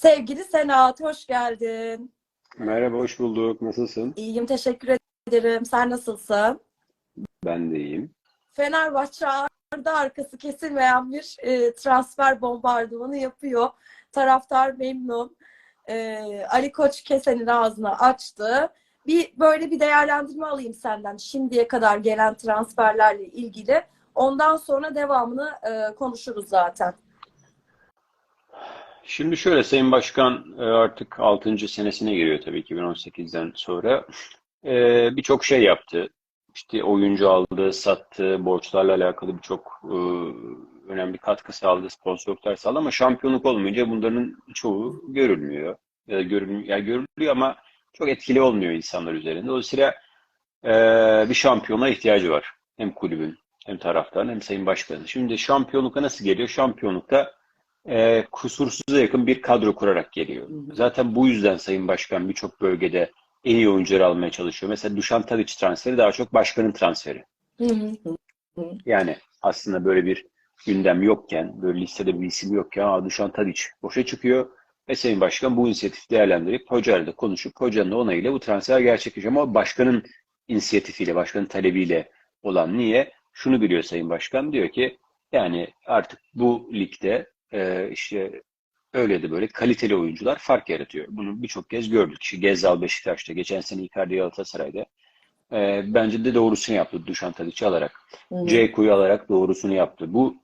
Sevgili Senat, hoş geldin. Merhaba, hoş bulduk. Nasılsın? İyiyim, teşekkür ederim. Sen nasılsın? Ben de iyiyim. Fenerbahçe ardı arkası kesilmeyen bir e, transfer bombardımanı yapıyor. Taraftar memnun. E, Ali Koç kesenin ağzını açtı. Bir böyle bir değerlendirme alayım senden şimdiye kadar gelen transferlerle ilgili. Ondan sonra devamını e, konuşuruz zaten. Şimdi şöyle, Sayın Başkan e, artık 6. senesine giriyor tabii 2018'den sonra. E, Birçok şey yaptı. İşte oyuncu aldı, sattı, borçlarla alakalı birçok e, önemli katkı sağladı, sponsorluklar sağladı ama şampiyonluk olmayınca bunların çoğu görülmüyor. Görülmüyor, yani görülüyor ama çok etkili olmuyor insanlar üzerinde. Dolayısıyla bir şampiyona ihtiyacı var. Hem kulübün, hem taraftarın, hem Sayın Başkan'ın. Şimdi şampiyonlukta nasıl geliyor? Şampiyonlukta e, kusursuza yakın bir kadro kurarak geliyor. Zaten bu yüzden Sayın Başkan birçok bölgede en iyi oyuncuları almaya çalışıyor. Mesela Dušan Tadić transferi daha çok başkanın transferi. Hı hı. Yani aslında böyle bir gündem yokken, böyle listede bir isim yokken Aa, Dušan Tadić boşa çıkıyor ve Sayın Başkan bu inisiyatifi değerlendirip hocayla konuşup hocanın onayıyla bu transfer gerçekleşiyor. Ama başkanın inisiyatifiyle, başkanın talebiyle olan niye? Şunu biliyor Sayın Başkan, diyor ki yani artık bu ligde e, işte öyle de böyle kaliteli oyuncular fark yaratıyor. Bunu birçok kez gördük. İşte Gezzal Beşiktaş'ta, geçen sene Icardi Galatasaray'da. E, bence de doğrusunu yaptı Dušan Tadić'i alarak. Ceko'yu alarak doğrusunu yaptı. Bu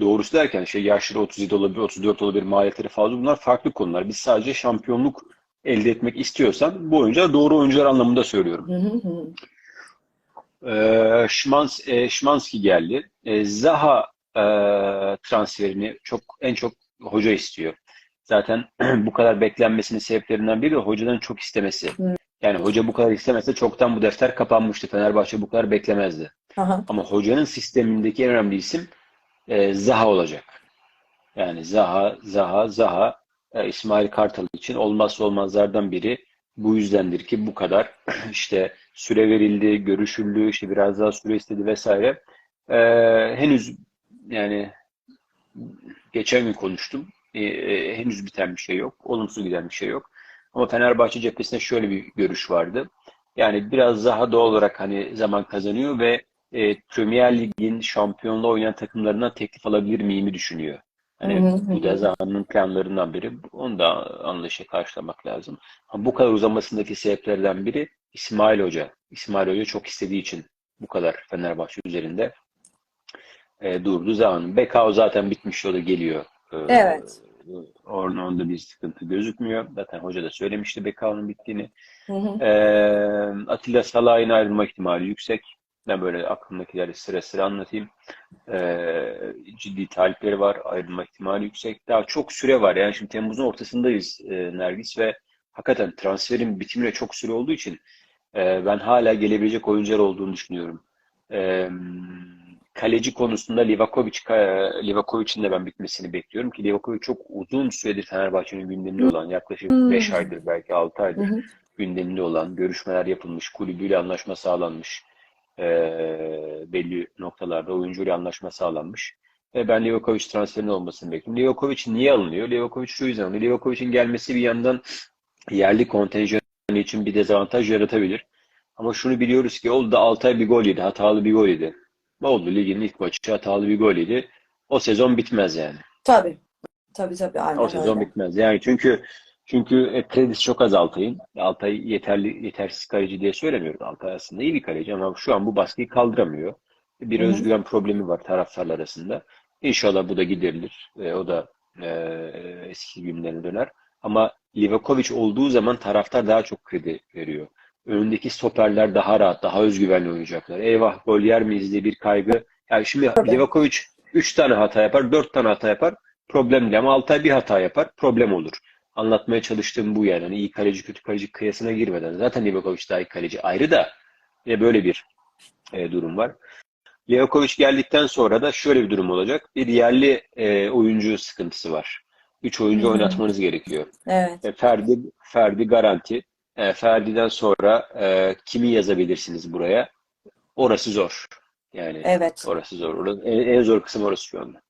doğrusu derken şey yaşları 37 olabilir, 34 olabilir, maliyetleri fazla. Bunlar farklı konular. Biz sadece şampiyonluk elde etmek istiyorsan bu oyuncular doğru oyuncular anlamında söylüyorum. Hı hı hı. Ee, Şimans, e, Şimanski geldi. E, Zaha e, transferini çok en çok hoca istiyor. Zaten bu kadar beklenmesinin sebeplerinden biri de hocadan çok istemesi. Yani hoca bu kadar istemese çoktan bu defter kapanmıştı. Fenerbahçe bu kadar beklemezdi. Aha. Ama hocanın sistemindeki en önemli isim e, Zaha olacak. Yani Zaha, Zaha, Zaha e, İsmail Kartal için olmazsa olmazlardan biri. Bu yüzdendir ki bu kadar işte süre verildi, görüşüldü, işte biraz daha süre istedi vesaire. E, henüz yani geçen gün konuştum. E, e, henüz biten bir şey yok. Olumsuz giden bir şey yok. Ama Fenerbahçe cephesinde şöyle bir görüş vardı. Yani biraz daha doğal olarak hani zaman kazanıyor ve e, Premier Lig'in şampiyonluğu oynayan takımlarından teklif alabilir miyimi düşünüyor. Hani bu da Zaha'nın planlarından biri. Onu da anlayışa karşılamak lazım. Ama bu kadar uzamasındaki sebeplerden biri İsmail Hoca. İsmail Hoca çok istediği için bu kadar Fenerbahçe üzerinde e, durdu. Zaha'nın Bekao zaten bitmiş o da geliyor. E, Evet. Orada onda bir sıkıntı gözükmüyor. Zaten hoca da söylemişti Bekao'nun bittiğini. Hı hı. Ee, Atilla Salah'ın ayrılma ihtimali yüksek. Ben böyle aklımdakileri sıra sıra anlatayım. Ee, ciddi talipleri var. Ayrılma ihtimali yüksek. Daha çok süre var. Yani şimdi Temmuz'un ortasındayız e, Nergis ve hakikaten transferin bitimine çok süre olduğu için e, ben hala gelebilecek oyuncular olduğunu düşünüyorum. E, kaleci konusunda Livakovic, e, Livakovic'in de ben bitmesini bekliyorum ki Livakovic çok uzun süredir Fenerbahçe'nin gündeminde olan yaklaşık Hmm. 5 aydır belki 6 aydır hı. gündeminde olan, görüşmeler yapılmış, kulübüyle anlaşma sağlanmış, e, belli noktalarda oyuncuyla anlaşma sağlanmış. Ve ben Livakovic transferinin olmasını bekliyorum. Livakovic niye alınıyor? Livakovic şu yüzden alınıyor. Livakovic'in gelmesi bir yandan yerli kontenjanı için bir dezavantaj yaratabilir. Ama şunu biliyoruz ki oldu da Altay bir gol yedi, hatalı bir gol yedi. Ne oldu? Ligin ilk maçı hatalı bir gol yedi. O sezon bitmez yani. Tabii. Tabii tabii aynen O sezon öyle. bitmez. Yani çünkü çünkü e, kredisi çok az Altay'ın. Altay yeterli yetersiz kaleci diye söylemiyorum. Altay aslında iyi bir kaleci ama şu an bu baskıyı kaldıramıyor. Bir Hı hı. özgüven problemi var taraftarlar arasında. İnşallah bu da giderilir. E, o da e, eski günlerine döner. Ama Livakovic olduğu zaman taraftar daha çok kredi veriyor. Önündeki stoperler daha rahat, daha özgüvenli oynayacaklar. Eyvah gol yer miyiz diye bir kaygı. Yani şimdi. Livakovic 3 tane hata yapar, 4 tane hata yapar. Problem değil ama Altay bir hata yapar, problem olur. Anlatmaya çalıştığım bu yani. Hani iyi kaleci, kötü kaleci kıyasına girmeden. Zaten Livakovic daha iyi kaleci ayrı da ve böyle bir e, durum var. Livakovic geldikten sonra da şöyle bir durum olacak. Bir yerli e, oyuncu sıkıntısı var. Üç oyuncu Hı hı. oynatmanız gerekiyor. Evet. E, Ferdi, Ferdi garanti. E, Ferdi'den sonra e, kimi yazabilirsiniz buraya? Orası zor. Yani Evet. orası zor. Orası- en, en zor kısım orası şu anda.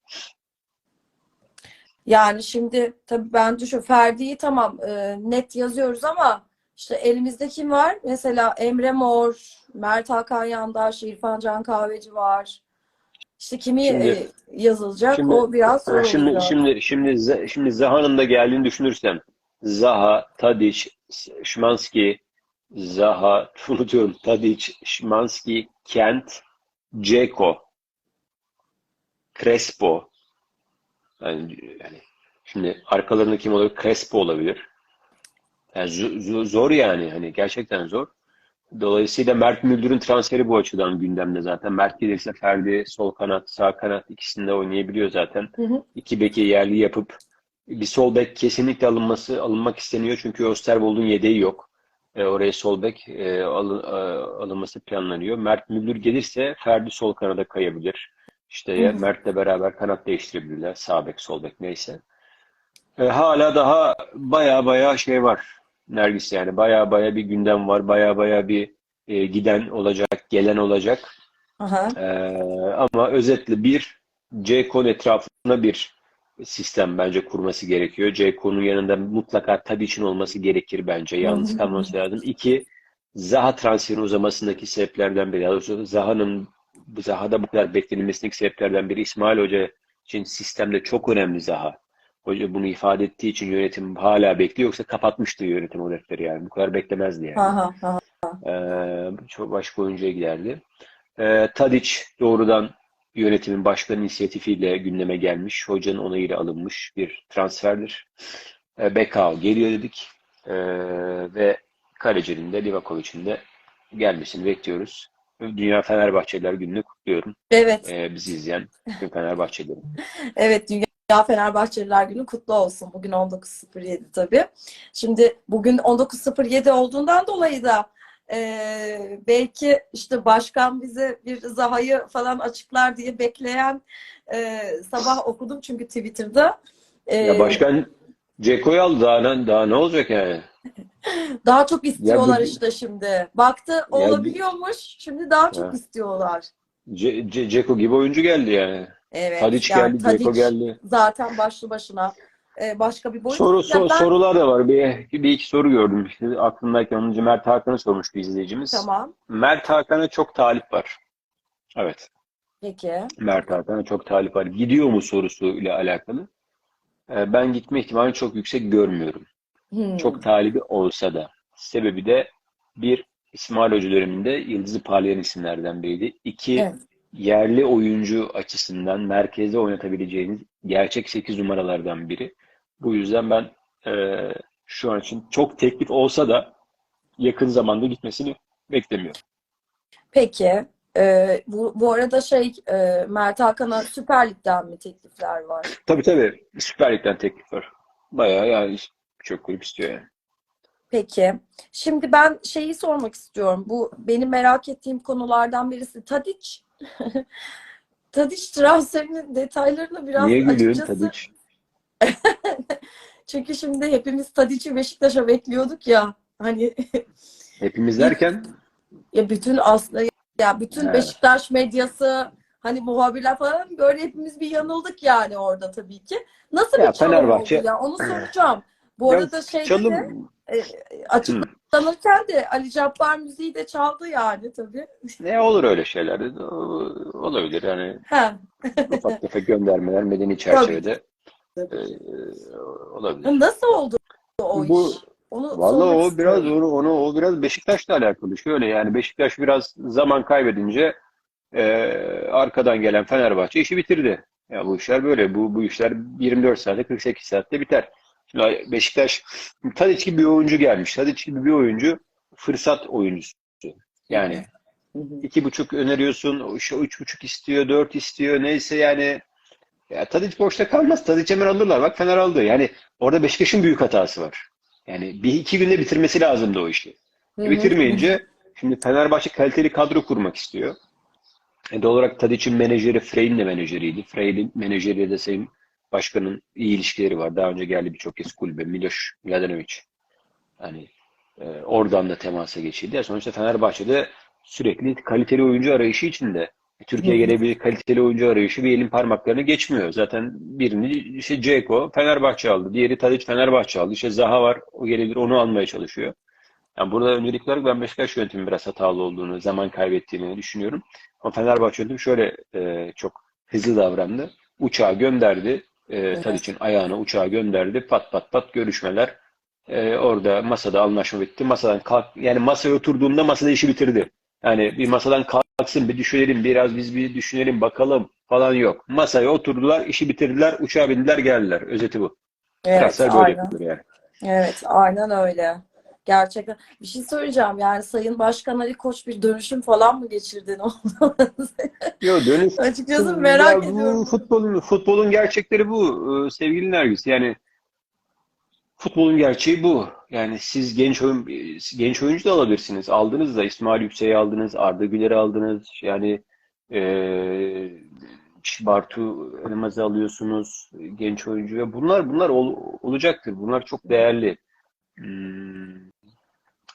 Yani şimdi tabii ben düşün Ferdi'yi tamam e, net yazıyoruz ama işte elimizde kim var? Mesela Emre Mor, Mert Hakan Yandaş, İrfan Can Kahveci var. İşte kimi Şimdi- e, yazılacak Şimdi- o biraz zor Şimdi oluyor. şimdi şimdi şimdi Zaha'nın da geldiğini düşünürsem Zaha, Tadic, Şimanski, Zaha, unutuyorum. Tadic, Şimanski, Kent, Dzeko, Crespo. Yani, yani şimdi arkalarında kim olur? Crespo olabilir. Yani zo- zo- zor yani hani gerçekten zor. Dolayısıyla Mert Müldür'ün transferi bu açıdan gündemde zaten. Mert gelirse Ferdi sol kanat, sağ kanat ikisinde oynayabiliyor zaten. Hı hı. İki beki yerli yapıp bir sol bek kesinlikle alınması alınmak isteniyor çünkü Österwold'un yedeği yok. E, oraya sol bek e, alın- e, alınması planlanıyor. Mert Müldür gelirse Ferdi sol kanada kayabilir. İşte ya. Mert'le beraber kanat değiştirebilirler. Sağ bek, sol bek neyse. E, hala daha baya baya şey var. Nergis yani baya baya bir gündem var. Baya baya bir e, giden olacak, gelen olacak. Aha. Ee, ama özetle bir J-Con etrafına bir sistem bence kurması gerekiyor. J-Con'un yanında mutlaka Tadic'in olması gerekir bence. Yalnız kalmaması lazım. İki, Zaha transferin uzamasındaki sebeplerden biri. Daha doğrusu Zaha'nın Zaha'da bu kadar beklenilmesindeki sebeplerden biri İsmail Hoca için sistemde çok önemli Zaha. Hoca bunu ifade ettiği için yönetim hala bekliyor. Yoksa kapatmıştı yönetim o defteri yani. Bu kadar beklemezdi yani. Aha. Aha. Ee, çok başka oyuncuya giderdi. Ee, Tadic doğrudan yönetimin başkan inisiyatifiyle gündeme gelmiş. Hocanın onayıyla alınmış bir transferdir. Ee, Bekao geliyor dedik. Ee, ve kalecinin de Livakovic'in de gelmesini bekliyoruz. Dünya Fenerbahçeliler gününü kutluyorum. Evet. Ee, bizi izleyen tüm Fenerbahçelilerin. Evet, Dünya Fenerbahçeliler Günü kutlu olsun. Bugün 19.07 tabii. Şimdi bugün 19.07 olduğundan dolayı da e, belki işte başkan bize bir Zaha'yı falan açıklar diye bekleyen e, sabah okudum çünkü Twitter'da. E, Ya başkan Ceko'yu aldı daha ne, daha ne olacak yani? daha çok istiyorlar bu- işte şimdi. Baktı bu- olabiliyormuş. Şimdi daha çok Ha. istiyorlar. Ce, Ce- Ceko gibi oyuncu geldi yani. Evet. Tadic yani geldi, Ceko Tadic geldi. zaten başlı başına başka bir boyut. Soru so- ben- sorular da var. Bir, bir iki soru gördüm. Şimdi aklımdayken önce Mert Hakan'ı sormuştu izleyicimiz. Tamam. Mert Hakan'a çok talip var. Evet. Peki. Mert Hakan'a çok talip var. Gidiyor mu sorusu ile alakalı. Ee, Ben gitme ihtimalini çok yüksek görmüyorum. Hmm. Çok talibi olsa da. Sebebi de bir İsmail Hoca döneminde yıldızı parlayan isimlerden biriydi. İki Evet. Yerli oyuncu açısından merkezde oynatabileceğiniz gerçek 8 numaralardan biri. Bu yüzden ben e, şu an için çok teklif olsa da yakın zamanda gitmesini beklemiyorum. Peki. Ee, bu, bu arada şey e, Mert Hakan'a Süper Lig'den mi teklifler var? Tabii tabii Süper Lig'den teklif var. Bayağı yani çok kulüp istiyor yani. Peki. Şimdi ben şeyi sormak istiyorum. Bu benim merak ettiğim konulardan birisi. Tadic. Tadic transferinin detaylarını biraz Niye gülüyorsun açıkçası Tadic? çünkü şimdi hepimiz Tadic'i Beşiktaş'a bekliyorduk ya. Hani Hepimiz derken ya bütün aslında ya bütün Evet. Beşiktaş medyası hani muhabirler falan böyle hepimiz bir yanıldık yani orada tabii ki. Nasıl Ya bir çalım Fenerbahçe- oldu ya onu soracağım. Bu Ya arada de çalım e, açıklanırken de Ali Cabbar müziği de çaldı yani tabii. ne olur öyle şeyler de olabilir yani Ha. ufak tefek göndermeler medeni çerçevede Tabii. e, olabilir. Nasıl oldu o Bu- iş? Onu Vallahi o biraz onu, onu o biraz Beşiktaş'la alakalı. Şöyle yani Beşiktaş biraz zaman kaybedince e, arkadan gelen Fenerbahçe işi bitirdi. Ya bu işler böyle. Bu bu işler 24 saatte 48 saatte biter. Beşiktaş Tadic gibi bir oyuncu gelmiş. Tadic gibi bir oyuncu fırsat oyuncusu. Yani iki buçuk öneriyorsun, işte üç buçuk istiyor, dört istiyor, neyse yani ya Tadic boşta kalmaz. Tadic hemen alırlar. Bak Fener aldı. Yani orada Beşiktaş'ın büyük hatası var. Yani bir iki günde bitirmesi lazımdı o işi. Hı. Bitirmeyince şimdi Fenerbahçe kaliteli kadro kurmak istiyor. E, doğal olarak Tadic'in menajeri Frey'in de menajeriydi. Frey'in menajeriyle de Sayın Başkan'ın iyi ilişkileri var. Daha önce geldi birçok kez kulübe. Miloš Mladenovic. Yani e, oradan da temasa geçildi. Ya sonuçta Fenerbahçe'de sürekli kaliteli oyuncu arayışı içinde. E, Türkiye'ye gelebilir kaliteli oyuncu arayışı bir elin parmaklarını geçmiyor. Zaten birini işte Ceko Fenerbahçe aldı. Diğeri Tadic Fenerbahçe aldı. İşte Zaha var. O gelebilir onu almaya çalışıyor. Yani burada öncelikli olarak ben Beşiktaş yönetimi biraz hatalı olduğunu, zaman kaybettiğini düşünüyorum. Ama Fenerbahçe yönetimi şöyle e, çok hızlı davrandı. Uçağı gönderdi. E, Evet. Tadic'in ayağına uçağı gönderdi. Pat pat pat görüşmeler. E, orada masada anlaşma bitti. Masadan kalk, yani masaya oturduğunda masada işi bitirdi. Yani bir masadan kalksın, bir düşünelim, biraz biz bir düşünelim, bakalım falan yok. Masaya oturdular, işi bitirdiler, uçağa bindiler, geldiler. Özeti bu. Evet, Transfer böyle aynen. yani. Evet, aynen öyle. Gerçekten. Bir şey söyleyeceğim. Yani Sayın Başkan Ali Koç bir dönüşüm falan mı geçirdi? Ne oldu? Yo dönüş Açıkçası merak Ya bu ediyorum. futbolun futbolun gerçekleri bu e, sevgili Nergis. Yani futbolun gerçeği bu. Yani siz genç oyun genç oyuncu da alabilirsiniz. Aldınız da İsmail Yüksek'i aldınız, Arda Güler'i aldınız. Yani e, Bartu Elmaz'ı alıyorsunuz, genç oyuncu ve bunlar bunlar ol- olacaktır. Bunlar çok değerli. Hmm.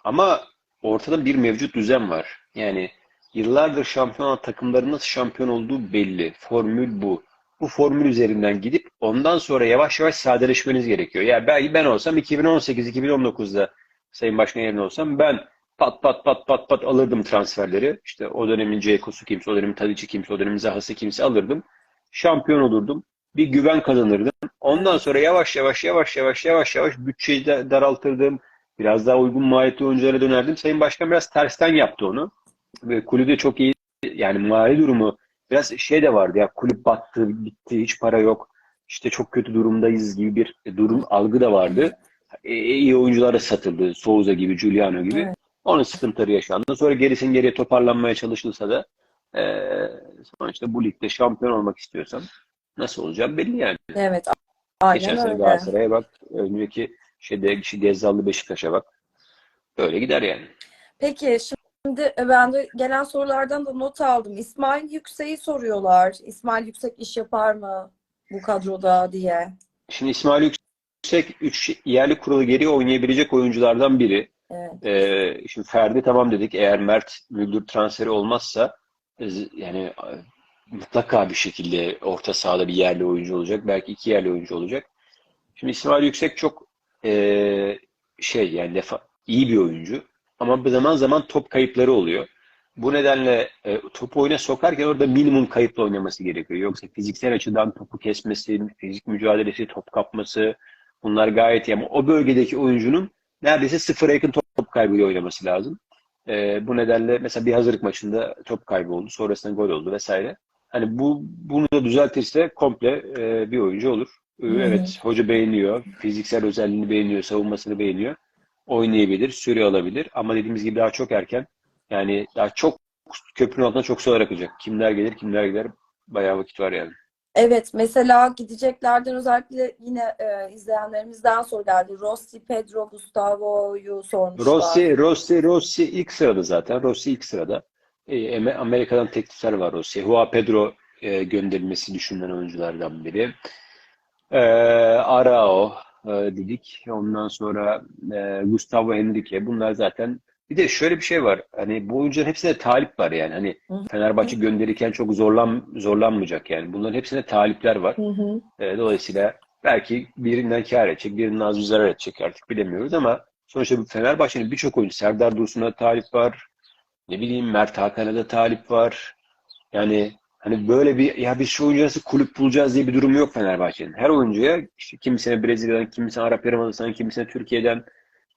Ama ortada bir mevcut düzen var. Yani yıllardır şampiyon olan takımların nasıl şampiyon olduğu belli. Formül bu. Bu formül üzerinden gidip ondan sonra yavaş yavaş sadeleşmeniz gerekiyor. Yani ben, ben olsam 2018-2019'da Sayın Başkan yerine olsam ben pat pat pat pat pat alırdım transferleri. İşte o dönemin Ceko'su kimse, o dönemin Tadic'i kimse, o dönemin Zaha'sı kimse alırdım. Şampiyon olurdum. Bir güven kazanırdım. Ondan sonra yavaş yavaş yavaş yavaş yavaş yavaş bütçeyi de daraltırdım. Biraz daha uygun maliyetli oyunculara dönerdim. Sayın Başkan biraz tersten yaptı onu. Ve kulüpte çok iyi yani mali durumu biraz şey de vardı ya kulüp battı, bitti, hiç para yok. İşte çok kötü durumdayız gibi bir durum algı da vardı. E, iyi oyuncular da satıldı. Souza gibi, Giuliano gibi. Evet. Onun sıkıntıları yaşandı. Sonra gerisin geriye toparlanmaya çalışılsa da e, sonuçta bu ligde şampiyon olmak istiyorsan nasıl olacak belli yani. Evet, Geçen aynen sene öyle. Galatasaray'a bak, önceki şeyde Gezzallı Beşiktaş'a bak. Böyle gider yani. Peki şimdi ben de gelen sorulardan da not aldım. İsmail Yüksek'i soruyorlar. İsmail Yüksek iş yapar mı bu kadroda diye. Şimdi İsmail Yüksek 3 yerli kuralı geri oynayabilecek oyunculardan biri. Evet. Ee, şimdi Ferdi tamam dedik. Eğer Mert Müldür transferi olmazsa e, yani mutlaka bir şekilde orta sahada bir yerli oyuncu olacak. Belki iki yerli oyuncu olacak. Şimdi İsmail Yüksek çok e, şey yani defa, iyi bir oyuncu. Ama zaman zaman top kayıpları oluyor. Bu nedenle e, topu oyuna sokarken orada minimum kayıpla oynaması gerekiyor. Yoksa fiziksel açıdan topu kesmesi, fizik mücadelesi, top kapması bunlar gayet iyi. Ama o bölgedeki oyuncunun neredeyse sıfıra yakın top kaybıyla oynaması lazım. E, bu nedenle mesela bir hazırlık maçında top kaybı oldu. Sonrasında gol oldu vesaire. Hani bu bunu da düzeltirse komple e, bir oyuncu olur. E. Evet, hoca beğeniyor. Fiziksel özelliğini beğeniyor, savunmasını beğeniyor. Oynayabilir, süre alabilir. Ama dediğimiz gibi daha çok erken. Yani daha çok köprünün altına çok sular akacak. Kimler gelir, kimler gider. Bayağı vakit var yani. Evet, mesela gideceklerden özellikle yine e, izleyenlerimizden soru geldi. Rossi, Pedro, Gustavo'yu sormuşlar. Rossi, Rossi, Rossi ilk sırada zaten. Rossi ilk sırada. E, Amerika'dan teklifler var Rossi. Juan Pedro e, gönderilmesi düşünülen oyunculardan biri. E, Arao e, dedik. Ondan sonra e, Gustavo Henrique. Bunlar zaten bir de şöyle bir şey var. Hani bu oyuncuların hepsine talip var yani. Hani Hı. Fenerbahçe gönderirken çok zorlan zorlanmayacak yani. Bunların hepsine talipler var. Hı hı. E, dolayısıyla belki birinden kâr edecek, birinden az bir zarar edecek artık bilemiyoruz ama sonuçta bu Fenerbahçe'nin birçok oyuncu Serdar Dursun'a talip var. Ne bileyim Mert Hakan'a da talip var. Yani hani böyle bir ya biz şu nasıl kulüp bulacağız diye bir durum yok Fenerbahçe'nin. Her oyuncuya işte kimisine Brezilya'dan, kimisine Arap Yarımadası'ndan, kimisine Türkiye'den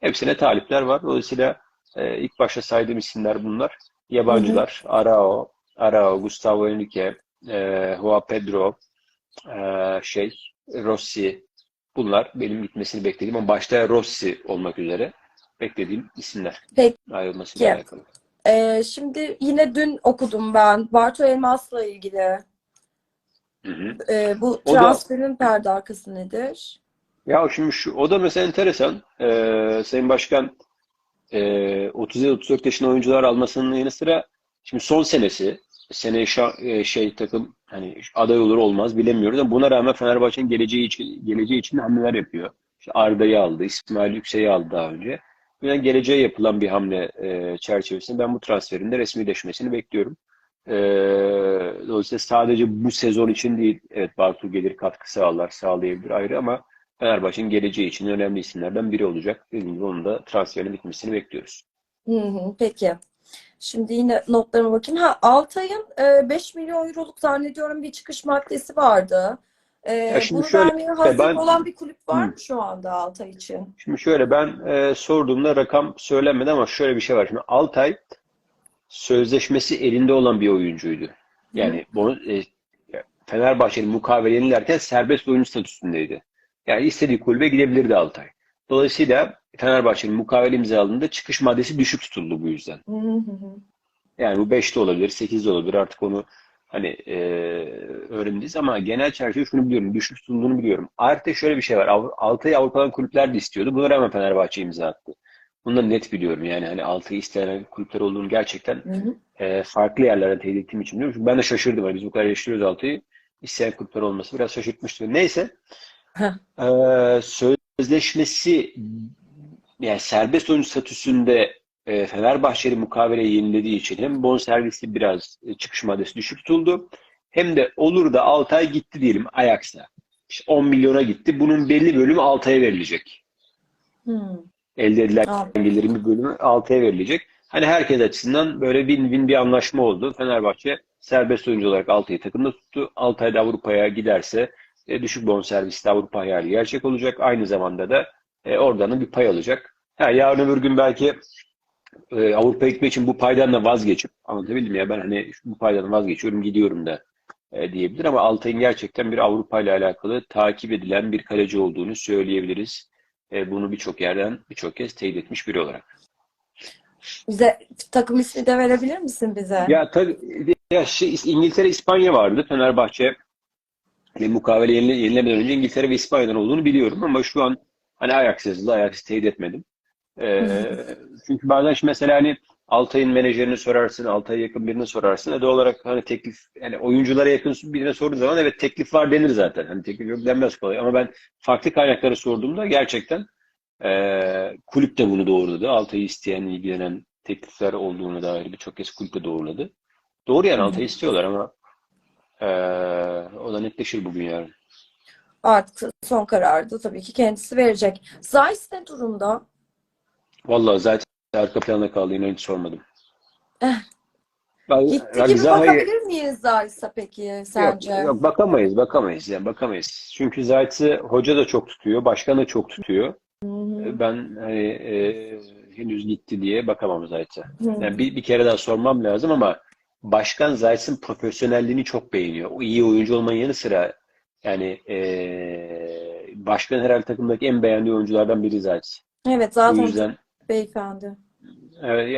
hepsine talipler var. Dolayısıyla e, ilk başta saydığım isimler bunlar. Yabancılar. Arao, Arao, Gustavo Henrique, e, Joao Pedro, e, şey Rossi bunlar benim gitmesini beklediğim ama başta Rossi olmak üzere beklediğim isimler Peki. ayrılmasıyla alakalı. E, şimdi yine dün okudum ben Bartu Elmas'la ilgili. Hı hı. E, bu O da- transferin perde arkası nedir? Ya şimdi şu o da mesela enteresan. Ee, Sayın Başkan e, 37-34 yaşında oyuncular almasının yanı sıra şimdi son senesi seneye şa- e, şey takım hani aday olur olmaz bilemiyoruz ama buna rağmen Fenerbahçe'nin geleceği için geleceği için hamleler yapıyor. İşte Arda'yı aldı, İsmail Yüksek'i aldı daha önce. Yani geleceğe yapılan bir hamle e, çerçevesinde ben bu transferin de resmileşmesini bekliyorum. Ee, Dolayısıyla sadece bu sezon için değil, evet Bartu gelir katkı sağlar, sağlayabilir ayrı ama Fenerbahçe'nin geleceği için önemli isimlerden biri olacak. Dediğim gibi onun da transferinin bitmesini bekliyoruz. Hı hı, peki. Şimdi yine notlarıma bakayım. Ha, Altay'ın e, 5 milyon euroluk zannediyorum bir çıkış maddesi vardı. E, Ya şimdi bunu şöyle, vermeye hazır ben- olan bir kulüp var Hı. mı şu anda Altay için? Şimdi şöyle ben e, sorduğumda rakam söylenmedi ama şöyle bir şey var. Şimdi Altay sözleşmesi elinde olan bir oyuncuydu. Yani bunu e, Fenerbahçe'nin mukavele yenilerken serbest oyuncu statüsündeydi. Yani istediği kulübe gidebilirdi Altay. Dolayısıyla Fenerbahçe'nin mukavele imzaladığında çıkış maddesi düşük tutuldu bu yüzden. Hı hı hı. Yani bu 5'te olabilir, 8'de olabilir. Artık onu hani e, öğreneceğiz ama genel çerçeve şunu biliyorum. Düşük tutulduğunu biliyorum. Artı şöyle bir şey var. Av- Altay'ı Avrupa'dan kulüpler de istiyordu. Buna rağmen Fenerbahçe imza attı. Bunu da net biliyorum. Yani hani Altay'ı isteyen kulüpler olduğunu gerçekten Hı hı. e, farklı yerlerden teyit ettiğim için biliyorum. Çünkü ben de şaşırdım. Hani biz bu kadar eleştiriyoruz Altay'ı. İsteyen kulüpler olması biraz şaşırtmıştı. Neyse. E, sözleşmesi yani serbest oyuncu statüsünde e, Fenerbahçe'nin mukaveleyi yenilediği için hem bonservisi biraz e, çıkış maddesi düşük tutuldu. Hem de olur da Altay gitti diyelim Ajax'a. İşte 10 milyona gitti. Bunun belli bölümü Altay'a verilecek. Hı. Elde edilen Anladım. gelirin bir bölümü Altay'a verilecek. Hani herkes açısından böyle win-win bir anlaşma oldu. Fenerbahçe serbest oyuncu olarak Altay'ı takımda tuttu. Altay da Avrupa'ya giderse e, düşük bonservisli Avrupa hayali gerçek olacak. Aynı zamanda da e, oradan da bir pay alacak. Ha, yarın öbür gün belki e, Avrupa'ya gitmek için bu paydan da vazgeçip anlatabildim ya ben hani bu paydan vazgeçiyorum gidiyorum da e, diyebilir ama Altay'ın gerçekten bir Avrupa ile alakalı takip edilen bir kaleci olduğunu söyleyebiliriz. E, bunu birçok yerden birçok kez teyit etmiş biri olarak. Bize takım ismi de verebilir misin bize? Ya tabii ya şey, İngiltere, İspanya vardı. Fenerbahçe hani mukavele yenile, yenilemeden önce İngiltere ve İspanya'dan olduğunu biliyorum ama şu an hani Ajax yazılı. Ajax teyit etmedim. Ee, çünkü bazen şimdi mesela hani Altay'ın menajerini sorarsın, Altay'a yakın birini sorarsın. E doğal olarak hani teklif, yani oyunculara yakın birine sorduğun zaman evet teklif var denir zaten. Hani teklif yok denmez kolay. Ama ben farklı kaynaklara sorduğumda gerçekten e, kulüp de bunu doğruladı. Altay'ı isteyen, ilgilenen teklifler olduğunu dair birçok kez kulüp de doğruladı. Doğru yani. Altay'ı istiyorlar ama e, o da netleşir bugün yarın. Artık son kararı da tabii ki kendisi verecek. Zeiss ne durumda? Vallahi zaten arka planda kaldı. İnan hiç sormadım. Eh. Ben Gitti gibi Rakzaha'yı- bakabilir miyiz Zeiss'a peki sence? Yok, yok bakamayız, bakamayız yani bakamayız. Çünkü Zayt'ı hoca da çok tutuyor, başkan da çok tutuyor. Hı hı. Ben hani e, henüz gitti diye bakamam Zayt'a. Yani bir, bir kere daha sormam lazım ama başkan Zayt'ın profesyonelliğini çok beğeniyor. O iyi oyuncu olmanın yanı sıra yani e, başkan herhalde takımdaki en beğendiği oyunculardan biri Zayt. Evet O zaten yüzden beyefendi.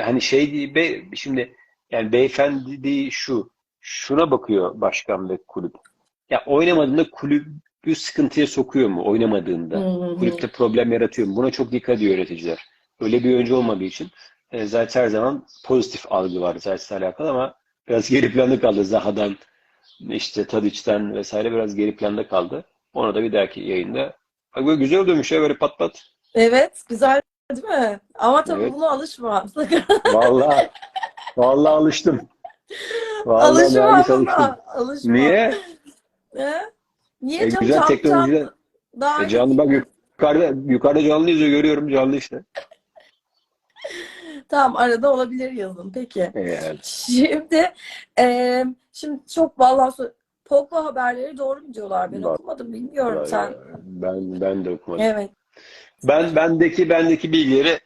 Hani şey değil, be, şimdi yani beyefendi değil şu, şuna bakıyor başkan ve kulüp. Ya oynamadığında kulübü sıkıntıya sokuyor mu oynamadığında? Hı hı. Kulüpte problem yaratıyor mu? Buna çok dikkat ediyor yöneticiler. Öyle bir oyuncu olmadığı için e, zaten her zaman pozitif algı var Zayt'le alakalı ama biraz geri planda kaldı. Zaha'dan, işte Tadic'ten vesaire biraz geri planda kaldı. Ona da bir dahaki yayında. Bak böyle güzel dönmüş ya böyle pat pat. Evet güzel değil mi? Ama tabii Evet. buna alışma. Vallahi vallahi alıştım. Vallahi Alışma buna. Alışma. Niye? He? Niye E, güzel teknolojiden. Daha E, canlı bak yukarıda yukarıda canlı izliyor görüyorum canlı işte. Tamam arada olabilir yazın. Peki. Evet. Şimdi e, şimdi çok vallahi so- Pogba haberleri doğru mu diyorlar? Ben Bak- okumadım bilmiyorum sen. Ben ben de okumadım. Evet. Ben bendeki bendeki bilgileri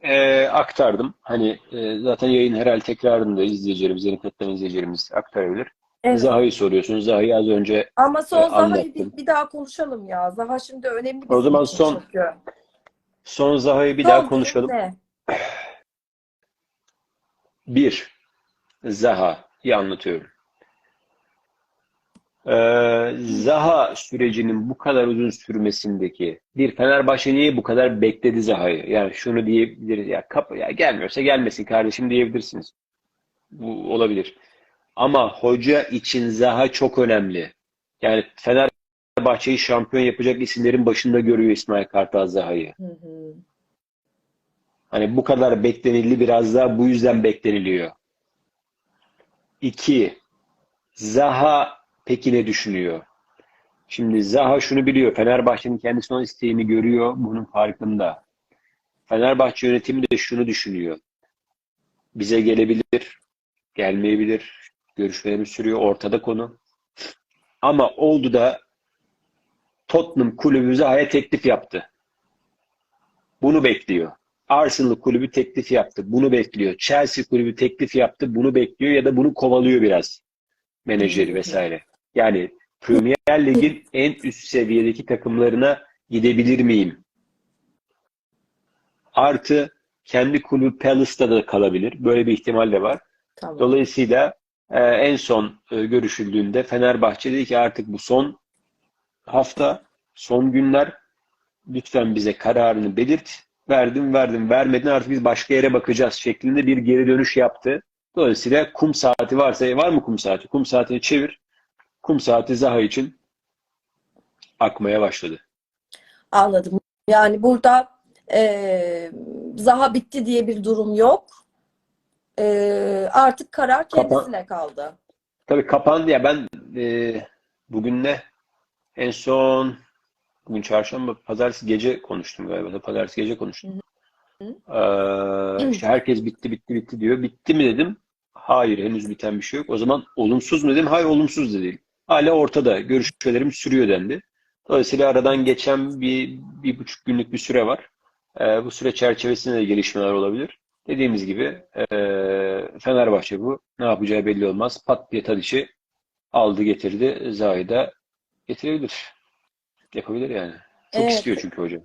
e, aktardım. Hani e, zaten yayın herhalde tekrarında izleyicilerimiz, yeni katılan izleyicilerimiz aktarabilir. Evet. Zaha'yı soruyorsunuz. Zaha'yı az önce Ama son e, Zaha'yı bir, bir daha konuşalım ya. Zaha şimdi önemli O bizim zaman son- çünkü. son Zaha'yı bir Son daha konuşalım. ne? Bir, Zaha'yı anlatıyorum. Ee, Zaha sürecinin bu kadar uzun sürmesindeki bir Fenerbahçe niye bu kadar bekledi Zaha'yı? Yani şunu diyebiliriz ya, kap ya gelmiyorsa gelmesin kardeşim diyebilirsiniz. Bu olabilir. Ama hoca için Zaha çok önemli. Yani Fenerbahçe'yi şampiyon yapacak isimlerin başında görüyor İsmail Kartal Zaha'yı. Hani bu kadar beklenildi biraz daha bu yüzden bekleniliyor. İki, Zaha peki ne düşünüyor? Şimdi Zaha şunu biliyor. Fenerbahçe'nin kendi son isteğini görüyor. Bunun farkında. Fenerbahçe yönetimi de şunu düşünüyor. Bize gelebilir, gelmeyebilir. Görüşmelerimiz sürüyor. Ortada konu. Ama oldu da Tottenham kulübü Zaha'ya teklif yaptı. Bunu bekliyor. Arsenal kulübü teklif yaptı. Bunu bekliyor. Chelsea kulübü teklif yaptı. Bunu bekliyor ya da bunu kovalıyor biraz. Menajeri vesaire. Yani Premier Lig'in en üst seviyedeki takımlarına gidebilir miyim? Artı kendi kulübü Palace'da da kalabilir. Böyle bir ihtimal de var. Tamam. Dolayısıyla e, en son e, görüşüldüğünde Fenerbahçe dedi ki artık bu son hafta, son günler lütfen bize kararını belirt. Verdim verdim vermedin artık biz başka yere bakacağız şeklinde bir geri dönüş yaptı. Dolayısıyla kum saati varsa var mı kum saati? Kum saatini çevir. Kum saati Zaha için akmaya başladı. Anladım. Yani burada e, Zaha bitti diye bir durum yok. E, artık karar kendisine kaldı. Tabii kapandı ya ben e, bugün ne? En son bugün çarşamba pazartesi gece konuştum galiba. Pazartesi gece konuştum. Ee, işte herkes bitti bitti bitti diyor. Bitti mi dedim. Hayır henüz biten bir şey yok. O zaman olumsuz mu dedim. Hayır olumsuz değil. Hala ortada. Görüşmelerim sürüyor dendi. Dolayısıyla aradan geçen bir, bir buçuk günlük bir süre var. Ee, bu süre çerçevesinde de gelişmeler olabilir. Dediğimiz gibi e, Fenerbahçe bu. Ne yapacağı belli olmaz. Pat diye Tadic'i aldı getirdi. Zaha'yı da getirebilir. Yapabilir yani. Çok Evet. istiyor çünkü hocam.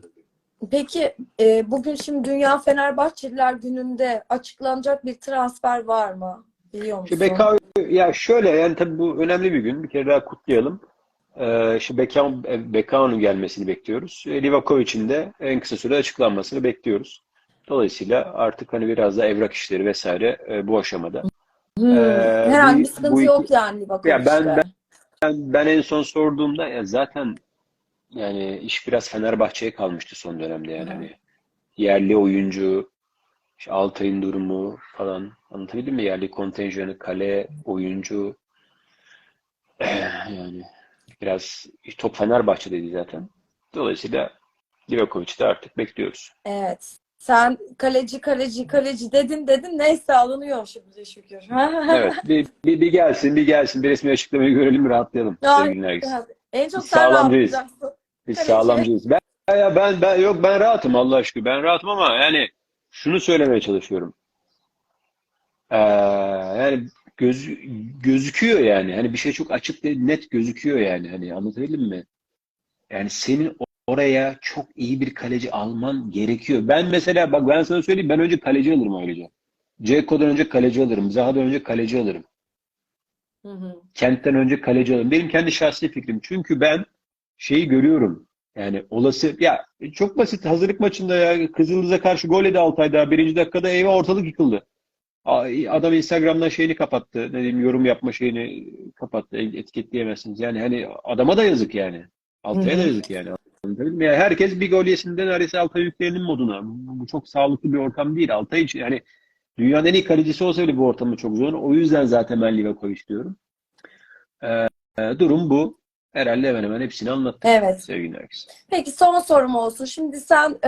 Peki e, bugün şimdi Dünya Fenerbahçeliler Günü'nde açıklanacak bir transfer var mı? Biliyor musun? İşte Bekao ya şöyle yani tabii bu önemli bir gün. Bir kere daha kutlayalım. Ee, işte Bekao, Bekao'nun gelmesini bekliyoruz. E, Livakovic'in de en kısa sürede açıklanmasını bekliyoruz. Dolayısıyla artık hani biraz da evrak işleri vesaire e, bu aşamada. Hmm, Ee, herhangi bir sıkıntı bu iki- yok yani Ya ben- Livakovic'te. Ben, ben en son sorduğumda ya zaten yani iş biraz Fenerbahçe'ye kalmıştı son dönemde yani Hı. hani yerli oyuncu işte Altay'ın durumu falan anlatabildim mi? Yerli kontenjanı, kale, oyuncu yani biraz top Fenerbahçe'deydi zaten. Dolayısıyla Livakovic'i de artık bekliyoruz. Evet. Sen kaleci kaleci kaleci dedin dedin neyse alınıyor şimdi şükür. Evet, bir, bir, bir gelsin, bir gelsin, bir resmi açıklamayı görelim, rahatlayalım. Nergis. En çok Biz sen sağlamcıyız. Biz Kaleci. sağlamcıyız. Ben ya ben ben yok ben rahatım Allah aşkına. Ben rahatım ama yani şunu söylemeye çalışıyorum. Ee, yani göz, gözüküyor yani. Hani bir şey çok açık ve net gözüküyor yani. Hani anlatabildim mi? Yani senin oraya çok iyi bir kaleci alman gerekiyor. Ben mesela bak ben sana söyleyeyim ben önce kaleci alırım ayrıca. Ceko'dan önce kaleci alırım. Zaha'dan önce kaleci alırım. Hı hı. Kent'ten önce kaleci alırım. Benim kendi şahsi fikrim. Çünkü ben şeyi görüyorum. Yani olası ya çok basit hazırlık maçında ya Kızıldız'a karşı gol yedi Altay daha birinci dakikada eyvah ortalık yıkıldı. Adam Instagram'dan şeyini kapattı. Ne diyeyim yorum yapma şeyini kapattı. Etiketleyemezsiniz. Yani hani adama da yazık yani. Altay'a da yazık yani. Yani herkes bir gol yesinden neredeyse Altay'a yükleyelim moduna. Bu, bu çok sağlıklı bir ortam değil. Altay için yani dünyanın en iyi kalecisi olsa bile bu ortamı çok zor. O yüzden zaten ben Livakovic diyorum. Ee, durum bu. Herhalde hemen hemen hepsini anlattık Evet. sevgili herkes. Peki son sorum olsun. Şimdi sen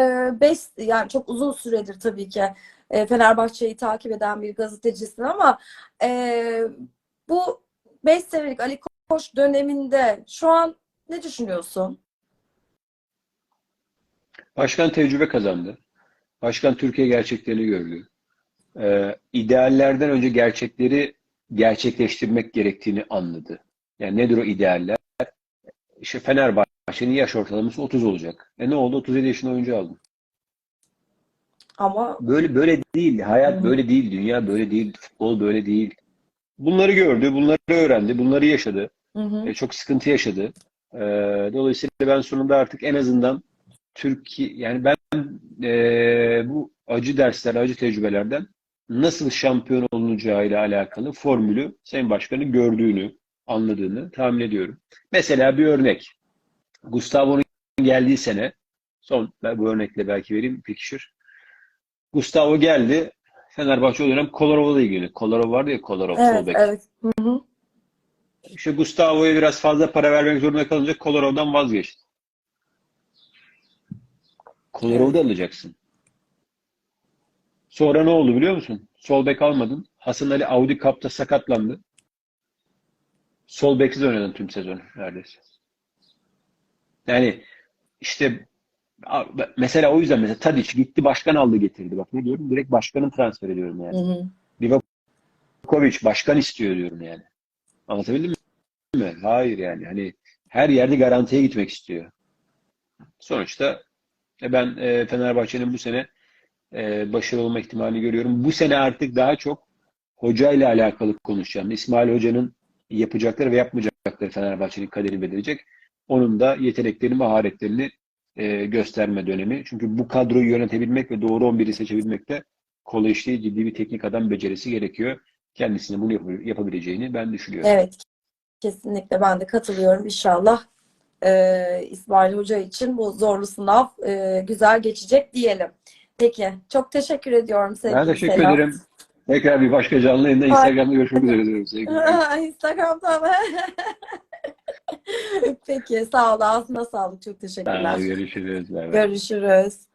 5 yani çok uzun süredir tabii ki e, Fenerbahçe'yi takip eden bir gazetecisin ama e, bu 5 senelik Ali Koç döneminde şu an ne düşünüyorsun? Başkan tecrübe kazandı. Başkan Türkiye gerçeklerini gördü. Ee, ideallerden önce gerçekleri gerçekleştirmek gerektiğini anladı. Yani nedir o idealler? İşte Fenerbahçe'nin yaş ortalaması 30 olacak. E ne oldu? 37 yaşında oyuncu aldım. Ama Böyle böyle değil. Hayat Hı. böyle değil. Dünya böyle değil. Futbol böyle değil. Bunları gördü, bunları öğrendi, bunları yaşadı. hı hı. E, çok sıkıntı yaşadı. E, dolayısıyla ben sonunda artık en azından Türkiye yani ben e, bu acı dersler, acı tecrübelerden nasıl şampiyon olunacağıyla alakalı formülü Sayın Başkan'ın gördüğünü, anladığını tahmin ediyorum. Mesela bir örnek. Gustavo'nun geldiği sene son bu örnekle belki vereyim pekişir. Gustavo geldi. Fenerbahçe o dönem Kolarov'la ilgili. Kolarov vardı ya Kolarov Evet, bek. evet. Hı hı. İşte Gustavo'ya biraz fazla para vermek zorunda kalınca Colorado'dan vazgeçti. Colorado'da alacaksın. Sonra ne oldu biliyor musun? Sol bek almadın. Hasan Ali Audi Cup'ta sakatlandı. Sol beksiz oynadın tüm sezon neredeyse. Yani işte mesela o yüzden mesela Tadic gitti başkan aldı getirdi. Bak ne diyorum? Direkt başkanın transfer ediyorum yani. Hı hı. Livakovic başkan istiyor diyorum yani. Anlatabildim mi? Hayır yani. Hani her yerde garantiye gitmek istiyor. Sonuçta e, ben e, Fenerbahçe'nin bu sene e, başarılı olma ihtimalini görüyorum. Bu sene artık daha çok hocayla alakalı konuşacağım. İsmail Hoca'nın yapacakları ve yapmayacakları Fenerbahçe'nin kaderini belirleyecek. Onun da yeteneklerini, maharetlerini e, gösterme dönemi. Çünkü bu kadroyu yönetebilmek ve doğru 11'i seçebilmek de kolay iş değil. Ciddi bir teknik adam becerisi gerekiyor. Kendisinin bunu yap- yapabileceğini ben düşünüyorum. Evet, kesinlikle ben de katılıyorum. İnşallah e, İsmail Hoca için bu zorlu sınav e, güzel geçecek diyelim. Peki, çok teşekkür ediyorum sevgili Ben teşekkür Selam. ederim. Tekrar bir başka canlı yayında Instagram'da görüşmek üzere diyorum sevgili. Instagram'da mı? Peki, sağ ol. Ağzına sağlık. Çok teşekkürler. Görüşürüz. Bay bay. Görüşürüz.